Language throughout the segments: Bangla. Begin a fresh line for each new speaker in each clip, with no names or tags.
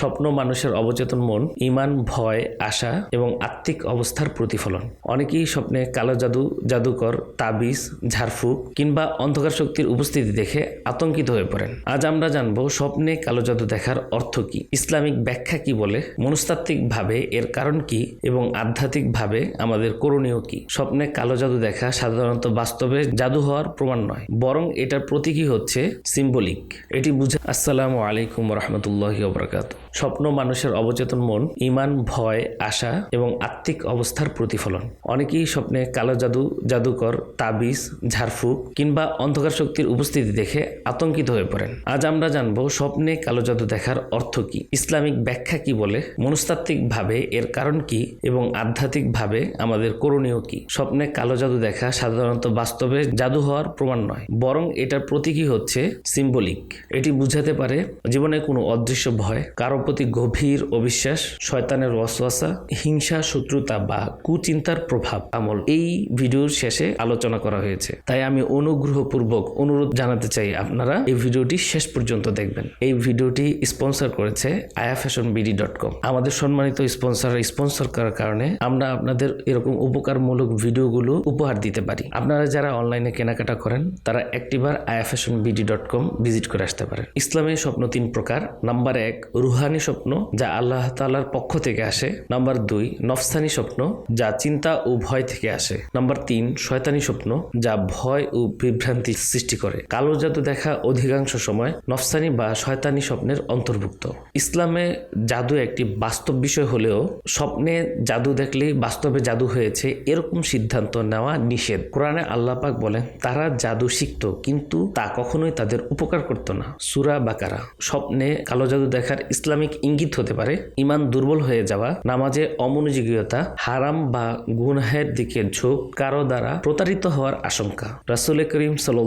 স্বপ্ন, মানুষের অবচেতন মন ইমান ভয়, আশা এবং আত্মিক অবস্থার প্রতিফলন। অনেকেই স্বপ্নে কালো জাদু, জাদুকর, তাবিজ, ঝাড়ফুঁক কিংবা অন্ধকার শক্তির উপস্থিতি দেখে আতঙ্কিত হয়ে পড়েন। আজ আমরা জানব, স্বপ্নে কালো জাদু দেখার অর্থ কি? ইসলামিক ব্যাখ্যা কি বলে? মনস্তাত্ত্বিকভাবে এর কারণ কি? এবং আধ্যাত্মিকভাবে আমাদের করণীয় কি? স্বপ্নে কালো জাদু দেখা সাধারণত বাস্তবে জাদু হওয়ার প্রমাণ নয়, বরং এটার প্রতীকই হচ্ছে সিম্বলিক। এটি বুঝে আসসালামু আলাইকুম রহমতুল্লাহ বরকাত স্বপ্ন, মানুষের অবচেতন মন ইমান ভয়, আশা এবং আত্মিক অবস্থার প্রতিফলন। অনেকেই স্বপ্নে কালো জাদু, জাদুকর, তাবিজ, ঝাড়ফুঁক কিংবা অন্ধকার শক্তির উপস্থিতি দেখে আতঙ্কিত হয়ে পড়েন। আজ আমরা জানব, স্বপ্নে কালো জাদু দেখার অর্থ কি? ইসলামিক ব্যাখ্যা কি বলে? মনস্তাত্ত্বিকভাবে এর কারণ কি? এবং আধ্যাত্মিকভাবে আমাদের করণীয় কি? স্বপ্নে কালো জাদু দেখা সাধারণত বাস্তবে জাদু হওয়ার প্রমাণ নয়, বরং এটার প্রতীকই হচ্ছে সিম্বলিক। এটি বুঝাতে পারে জীবনে কোনো অদৃশ্য ভয়, কারও প্রতি গভীর অবিশ্বাস, শয়তানের ওয়াসওয়াসা, হিংসা, শত্রুতা বা কুচিন্তার প্রভাব আমল। এই ভিডিওর শেষে আলোচনা করা হয়েছে। তাই আমি অনুগ্রহপূর্বক অনুরোধ জানাতে চাই আপনারা এই ভিডিওটি শেষ পর্যন্ত দেখবেন। এই ভিডিওটি স্পন্সর করেছে আয়া ফ্যাশন বিডি ডট কম। আমাদের সম্মানিত স্পন্সর স্পন্সর করার কারণে আমরা আপনাদের এরকম উপকারমূলক ভিডিওগুলো উপহার দিতে পারি। আপনারা যারা অনলাইনে কেনাকাটা করেন, তারা একটিবার Aya fashion BD dot com visit করে আসতে পারেন। ইসলামের স্বপ্ন তিন প্রকার, নাম্বার এক, রুহানি স্বপ্ন যা আল্লাহ তাআলার পক্ষ থেকে আসে। নাম্বার দুই, নফসানি স্বপ্ন যা চিন্তা ও ভয় থেকে আসে। নাম্বার তিন, শয়তানি স্বপ্ন যা ভয় ও বিভ্রান্তি সৃষ্টি করে। কালো জাদু দেখা অধিকাংশ সময় নফসানি বা শয়তানি স্বপ্নের অন্তর্ভুক্ত। ইসলামে জাদু একটি বাস্তব বিষয় হলেও স্বপ্নে জাদু দেখলেই বাস্তবে জাদু হয়েছে এরকম সিদ্ধান্ত নেওয়া নিষেধ। কোরআনে আল্লাহ পাক বলেন, তারা জাদু শিখত, কিন্তু তা কখনোই তাদের উপকার করত না। সুরা বাকারা। স্বপ্নে কালো জাদু দেখার ইসলামিক ইঙ্গিত হতে পারে ইমান দুর্বল হয়ে যাওয়া, নামাজে অমনোযোগীয়তা হারাম বা গুনহের দিকে ঝোঁক কারও দ্বারা প্রতারিত হওয়ার আশঙ্কা। রাসুল করিম সাল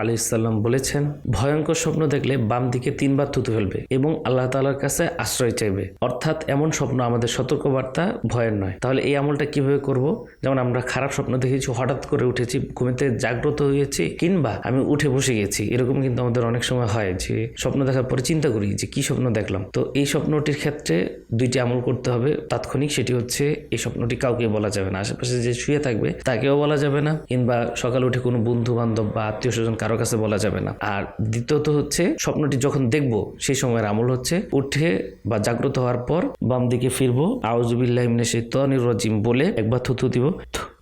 আলহিসাল্লাম বলেছেন, ভয়ঙ্কর স্বপ্ন দেখলে বাম দিকে তিনবার থুতু ফেলবে এবং আল্লাহ তালার কাছে আশ্রয় চাইবে। অর্থাৎ এমন স্বপ্ন আমাদের সতর্কবার্তা ভয়ের নয়। তাহলে এই আমলটা কীভাবে করব? যেমন আমরা খারাপ স্বপ্ন দেখেছি, হঠাৎ করে উঠেছি, ঘুমিতে জাগ্রত হয়েছি, কিংবা আমি উঠে বসে গেছি। এরকম কিন্তু আমাদের অনেক সময় হয় যে স্বপ্ন দেখার পরে চিন্তা করি যে কি স্বপ্ন দেখলাম। তো এই স্বপ্নটির ক্ষেত্রে দুইটি আমল করতে হবে। তাৎক্ষণিক সেটি হচ্ছে, এই স্বপ্নটি কাউকে বলা যাবে না। আশেপাশে যে শুয়ে থাকবে, তাকেও বলা যাবে না। কিংবা সকালে উঠে কোনো বন্ধু বান্ধব বা আত্মীয় স্বজন কারও কাছে বলা যাবে না। আর দ্বিতীয়ত হচ্ছে, স্বপ্নটি যখন দেখব, সেই সময়ের আমল হচ্ছে, উঠে বা জাগ্রত হওয়ার পর বাম দিকে ফিরবো। আউজবিল্লাহিমিনে সেই তনির রজিম বলে একবার থুতু দিব।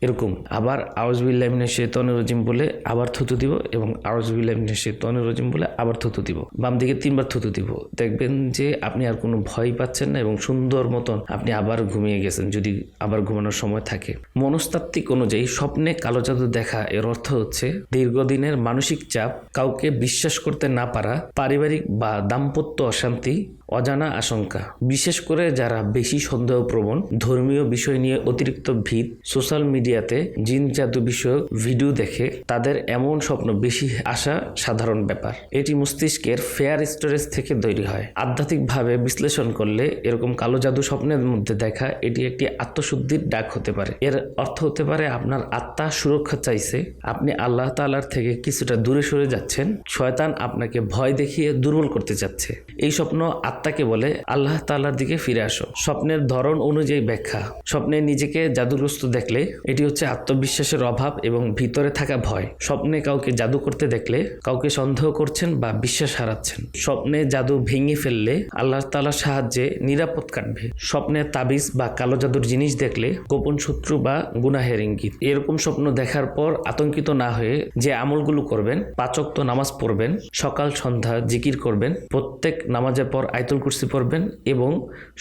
এরকম। আবার আউজবিল্লাহিমিনে সেই তনির রজিম বলে আবার থুতু দিব এবং আউজবিল্লাহিমিনে সেই তনির রজিম বলে আবার থুতু দিব। বাম দিকে তিনবার থুতু দিব। দেখবেন যে আপনি আর কোনো ভয় পাচ্ছেন না এবং সুন্দর মতন আপনি আবার ঘুমিয়ে গেছেন যদি আবার ঘুমানোর সময় থাকে। মনস্তাত্ত্বিক অনুযায়ী স্বপ্নে কালো জাদু দেখা এর অর্থ হচ্ছে দীর্ঘদিনের মানসিক চাপ কাউকে বিশ্বাস করতে না পারা, পারিবারিক বা দাম্পত্য অশান্তি অজানা আশঙ্কা। বিশেষ করে যারা বেশি সন্দেহপ্রবণ, ধর্মীয় বিষয় নিয়ে অতিরিক্ত ভিত, সোশ্যাল মিডিয়াতে জিন জাদু বিষয়ক ভিডিও দেখে তাদের এমন স্বপ্ন বেশি আসা সাধারণ ব্যাপার। এটি মস্তিষ্কের ফেয়ার স্টোরেজ থেকে তৈরি হয়। আধ্যাত্মিকভাবে বিশ্লেষণ করলে এরকম কালো জাদু স্বপ্নের মধ্যে দেখা এটি একটি আত্মশুদ্ধির ডাক হতে পারে। এর অর্থ হতে পারে আপনার আত্মা সুরক্ষা চাইছে, আপনি আল্লাহ তালার থেকে কিছুটা দূরে সরে যাচ্ছেন, শয়তান আপনাকে ভয় দেখিয়ে দুর্বল করতে চাচ্ছে। এই স্বপ্ন আত্মাকে বলে, আল্লাহ তাল্লার দিকে ফিরে আসো। স্বপ্নের ধরন অনুযায়ী ব্যাখ্যা। স্বপ্নে নিজেকে জাদুগ্রস্ত দেখলে এটি হচ্ছে আত্মবিশ্বাসের অভাব এবং ভিতরে থাকা ভয়। স্বপ্নে কাউকে জাদু করতে দেখলে কাউকে সন্দেহ করছেন বা বিশ্বাস হারাচ্ছেন। স্বপ্নে জাদু ভেঙে ফেললে আল্লাহ তালার সাহায্যে নিরাপদ কাটবে। স্বপ্নে তাবিজ বা কালো জাদুর জিনিস দেখলে গোপন শত্রু বা গুনাহের ইঙ্গিত। এরকম স্বপ্ন দেখার পর আতঙ্কিত না হয়ে যে আমলগুলো করবেন পাচক তো নামাজ পড়বেন, সকাল সন্ধ্যা জিকির করবেন, প্রত্যেক নামাজের পর আয়তুল কুরসি পড়বেন এবং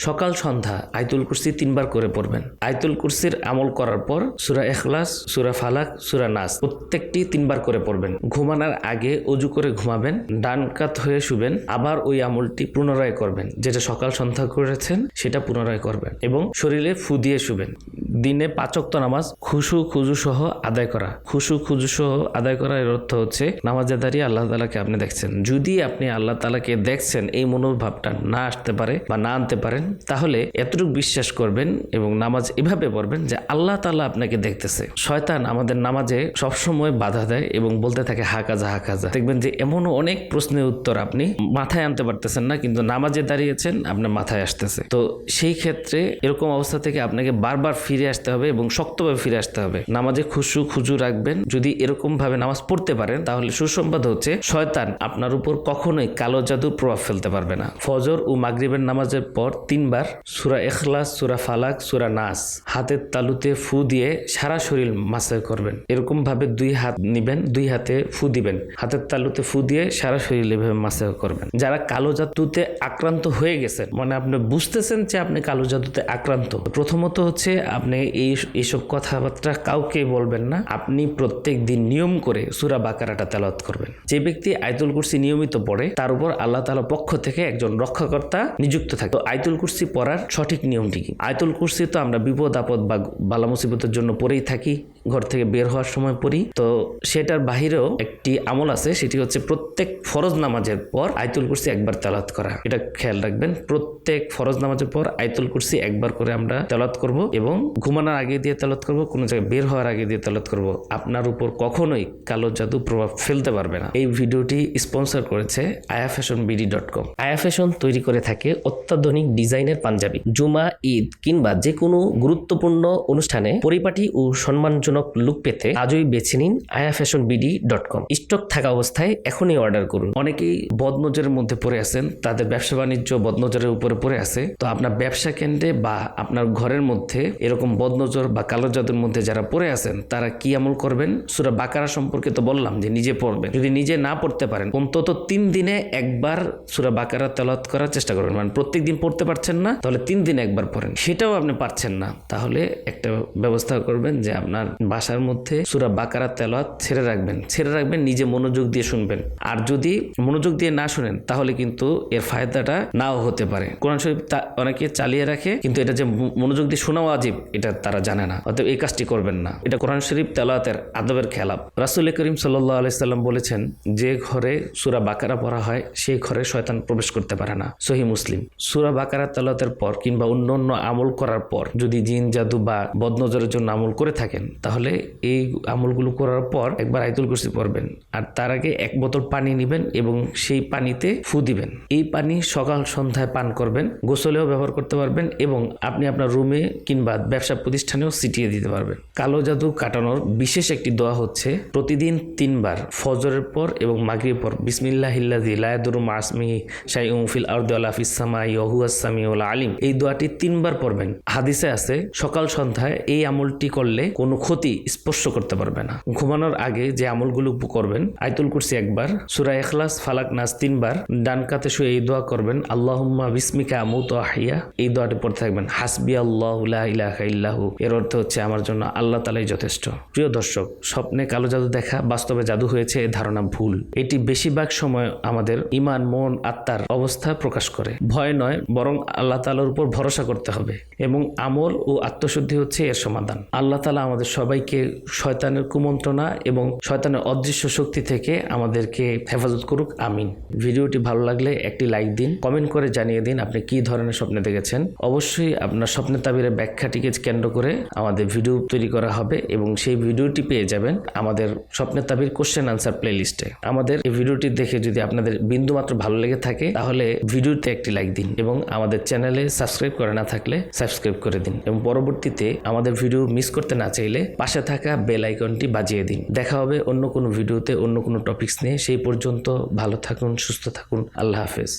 সকাল সন্ধ্যা আয়তুল কুরসি তিনবার করে পড়বেন। আয়তুল কুরসির আমল করার পর সুরা এখলাস সুরা ফালাক, সুরা নাস প্রত্যেকটি তিনবার করে পড়বেন। ঘুমানোর আগে অজু করে ঘুমাবেন, ডান কাত হয়ে শুবেন, আবার ওই আমলটি পুনরায় করবেন। যেটা সকাল সন্ধ্যা করেছেন, সেটা পুনরায় করবেন এবং শরীরে ফু দিয়ে শুবেন। দিনে পাঁচক্ত নামাজ খুশু, খুজু সহ আদায় করা। খুশু, খুজু সহ আদায় করা এর অর্থ হচ্ছে নামাজে দাঁড়িয়ে আল্লাহ তালাকে আপনি দেখছেন। যদি আপনি আল্লাহ তালাকে দেখছেন, এই মনোভাবটা না আসতে পারে বা না আনতে পারেন, তাহলে এতটুকু বিশ্বাস করবেন এবং নামাজ এভাবে পড়বেন যে আল্লাহ তালা আপনাকে দেখতেছে। শয়তান আমাদের নামাজে সবসময় বাধা দেয় এবং বলতে থাকে, হাকাজা হাকাজা। দেখবেন যে এমনও অনেক প্রশ্নের উত্তর আপনি মাথায় আনতে পারতেছেন না, কিন্তু নামাজে দাঁড়িয়েছেন, আপনার মাথায় আসতেছে। তো সেই ক্ষেত্রে এরকম অবস্থা থেকে আপনাকে বারবার ফিরে আসতে হবে এবং শক্তভাবে ফিরে আসতে হবে। নামাজে খুশু, খুজু রাখবেন। যদি এরকম ভাবে নামাজ পড়তে পারেন, তাহলে সুসংবাদ হচ্ছে, শয়তান আপনার উপর কখনোই কালো জাদুর প্রভাব ফেলতে পারবে না। ফজর ও মাগরিবের নামাজের পর তিনবার সুরা এখলাস সুরা ফালাক, সুরা নাস হাতের তালুতে ফু দিয়ে সারা শরীর মাসাজ করবেন। এরকম ভাবে দুই হাত নিবেন, দুই হাতে ফু দিবেন। হাতের তালুতে ফু দিয়ে সারা শরীর এভাবে মাসাজ করবেন। যারা কালো জাদুতে আক্রান্ত হয়ে গেছেন মানে আপনি বুঝতেছেন যে আপনি কালো জাদুতে আক্রান্ত, প্রথমত হচ্ছে আপনি এই এইসব কথাবার্তা কাউকে বলবেন না। আপনি প্রত্যেক দিন নিয়ম করে সুরা বাকারাটা তেলাওয়াত করবেন। যে ব্যক্তি আয়তুল কুরসি নিয়মিত পড়ে, তার উপর আল্লাহ তালা পক্ষ থেকে একজন রক্ষাকর্তা নিযুক্ত থাকে। তো আয়তুল কুরসি পড়ার সঠিক নিয়মটি কি? আয়তুল কুরসি তো আমরা বিপদ আপদ বা বালা মুসিবতের জন্য পড়েই থাকি। ঘর থেকে বের হওয়ার সময় পড়ি। তো সেটার বাহিরেও একটি আমল আছে, সেটি হচ্ছে প্রত্যেক ফরজ নামাজের পর আয়তুল কুরসি একবার তেলাওয়াত করা। এটা খেয়াল রাখবেন, প্রত্যেক ফরজ নামাজের পর আয়তুল কুরসি একবার করে আমরা তেলাওয়াত করব এবং ঘুমানোর আগে দিয়ে তেলাওয়াত করব, কোনো জায়গায় বের হওয়ার আগে দিয়ে তেলাওয়াত করব। আপনার উপর কখনোই কালো জাদু প্রভাব ফেলতে পারবে না। এই ভিডিওটি স্পন্সর করেছে আয়া ফ্যাশন বিডি ডট কম। আয়া ফ্যাশন তৈরি করে থাকে অত্যাধুনিক ডিজাইনের পাঞ্জাবি। জুমা, ঈদ কিংবা যে কোনো গুরুত্বপূর্ণ অনুষ্ঠানে পরিপাটি ও সম্মানজনক লুক পেতে আজই বেছে নিন Aya fashion BD dot com stock থাকা অবস্থায় এখনই অর্ডার করুন। অনেকেই বদনজরের মধ্যে পড়ে আছেন, তাদের ব্যবসা বাণিজ্য বদনজরের উপরে পড়ে আছে। তো আপনার ব্যবসা কেন্দ্রে বা আপনার ঘরের মধ্যে এরকম বদনজর বা কালো জাদুর মধ্যে যারা পড়ে আছেন, তারা কি আমল করবেন? সুরা বাকারা সম্পর্কে তো বললাম যে নিজে পড়বেন। যদি নিজে না পড়তে পারেন, অন্তত তিন দিনে একবার সুরা বাকারা তেলাওয়াত করার চেষ্টা করবেন। মানে প্রত্যেক দিন পড়তে পারছেন না, তাহলে তিন দিনে একবার পড়েন। সেটাও আপনি পারছেন না। তাহলে একটা ব্যবস্থা করবেন যে আপনার বাসার মধ্যে সুরা বাকারা তেলাওয়াত ছেড়ে রাখবেন। ছেড়ে রাখবেন, নিজে মনোযোগ দিয়ে শুনবেন। আর যদি মনোযোগ দিয়ে না শুনেন, তাহলে কিন্তু এর ফায়দাটা নাও হতে পারে। কোরআন শরীফ তা- অনেকে চালিয়ে রাখে, কিন্তু এটা যে মনোযোগ দিয়ে শোনাও আজীব, এটা তারা জানে না। অতএব এই কাজটি করবেন না। এটা কোরআন শরীফ তেলাওয়াতের আদবের খেলাপ। রাসুল করিম সাল্লাহ আলাইসাল্লাম বলেছেন, যে ঘরে সুরা বাকারা পড়া হয় সেই ঘরে শয়তান প্রবেশ করতে পারে না। সহি মুসলিম। সুরা বাকারা তেলাওয়াতের পর কিংবা অন্য অন্য আমল করার পর যদি জিন, জাদু বা বদনজরের জন্য আমল করে থাকেন, তাহলে এই আমলগুলো করার পর একবার আইতুল কুরসি পড়বেন। আর তার আগে এক বোতল পানি নেবেন এবং সেই পানিতে ফু দিবেন। এই পানি সকাল সন্ধ্যায় পান করবেন, গোসলেও ব্যবহার করতে পারবেন এবং আপনি আপনার রুমে কিংবা ব্যবসা প্রতিষ্ঠানেও ছিটিয়ে দিতে পারবেন। কালো জাদু কাটানোর বিশেষ একটি দোয়া হচ্ছে, প্রতিদিন তিনবার ফজরের পর এবং মাগরির পর বিসমিল্লাহিল্লাজি লায়াদুরু মাসমি শাই উমফিল আর্দ আলাফিস সামাই ওহু আসামি ওল আলিম। এই দোয়াটি তিনবার পড়বেন। হাদিসে আছে, সকাল সন্ধ্যায় এই আমলটি করলে কোনো ক্ষতি স্পর্শ করতে পারবে না। ঘুমানোর আগে যে আমলগুলো করবেন আইতুল কুরসি একবার, সুরা এখলাস ফালাক নাস তিনবার, ডান কাতে শুয়ে এই দোয়া করবেন, আল্লাহুম্মা বিসমিকা আমুত আহিয়া এই দোয়াটি পড়তে থাকবেন হাসবি আল্লাহ ইলাহা এর অর্থ হচ্ছে আমার জন্য আল্লাহ তালাই যথেষ্ট। প্রিয় দর্শক, স্বপ্নে কালো জাদু দেখা, বাস্তবে জাদু হয়েছে, এ ধারণা ভুল। এটি বেশিরভাগ সময় আমাদের ইমান, মন, আত্মার অবস্থা প্রকাশ করে। ভয় নয়, বরং আল্লাহ তালার উপর ভরসা করতে হবে এবং আমল ও আত্মশুদ্ধি হচ্ছে এর সমাধান। আল্লাহ তালা আমাদের সবাইকে শয়তানের কুমন্ত্রণা এবং শয়তানের অদৃশ্য শক্তি থেকে আমাদেরকে হেফাজত করুক, আমিন। ভিডিওটি ভালো লাগলে একটি লাইক দিন, কমেন্ট করে জানিয়ে দিন আপনি কি ধরনের স্বপ্নে দেখেছেন। অবশ্যই আপনার স্বপ্নের তাবিরের ব্যাখ্যাটিকে কেন্দ্র করে আমাদের ভিডিও তৈরি করা হবে এবং সেই ভিডিওটি পেয়ে যাবেন আমাদের স্বপ্নের তাবির কোশ্চেন আনসার প্লে লিস্টে আমাদের এই ভিডিওটি দেখে যদি আপনাদের বিন্দুমাত্র ভালো লেগে থাকে, তাহলে ভিডিওতে একটি লাইক দিন এবং আমাদের চ্যানেলে সাবস্ক্রাইব করে না থাকলে সাবস্ক্রাইব করে দিন এবং পরবর্তীতে আমাদের ভিডিও মিস করতে না চাইলে পাশে থাকা বেল আইকনটি বাজিয়ে দিন। দেখা হবে অন্য কোনো ভিডিওতে অন্য কোনো টপিকস নিয়ে। সেই পর্যন্ত ভালো থাকুন, সুস্থ থাকুন। আল্লাহ হাফেজ।